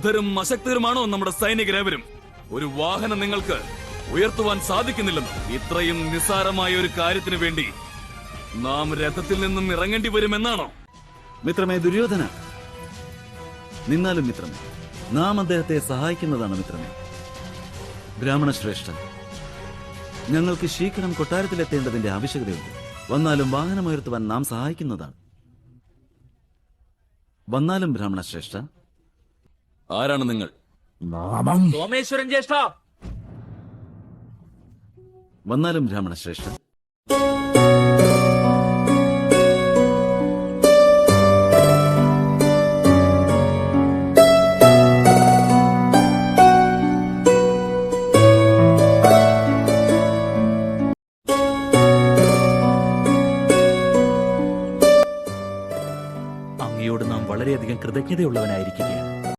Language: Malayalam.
അലബ്ധരും അശക്തരുമാണോ നമ്മുടെ സൈനികരേവരും? ഒരു വാഹനം നിങ്ങൾക്ക് ഉയർത്തുവാൻ സാധിക്കുന്നില്ലെന്നും? ഇത്രയും നിസ്സാരമായ ഒരു കാര്യത്തിന് വേണ്ടി നാം രഥത്തിൽ നിന്നും ഇറങ്ങേണ്ടി വരുമെന്നാണോ? മിത്രമേ ദുര്യോധന. നിന്നാലും മിത്രമേ നാം അദ്ദേഹത്തെ സഹായിക്കുന്നതാണ് മിത്രമേ. ബ്രാഹ്മണ ശ്രേഷ്ഠ ഞങ്ങൾക്ക് ശീഘ്രം കൊട്ടാരത്തിലെത്തേണ്ടതിന്റെ ആവശ്യകതയുണ്ട്. വന്നാലും വാഹനമുയർത്തുവാൻ നാം സഹായിക്കുന്നതാണ്. വന്നാലും ബ്രാഹ്മണ ശ്രേഷ്ഠ ആരാണ് നിങ്ങൾ? സോമേശ്വരൻ ജ്യേഷ്ഠ. വന്നാലും ബ്രാഹ്മണ ശ്രേഷ്ഠ അങ്ങയോട് നാം വളരെയധികം കൃതജ്ഞതയുള്ളവനായിരിക്കുകയാണ്.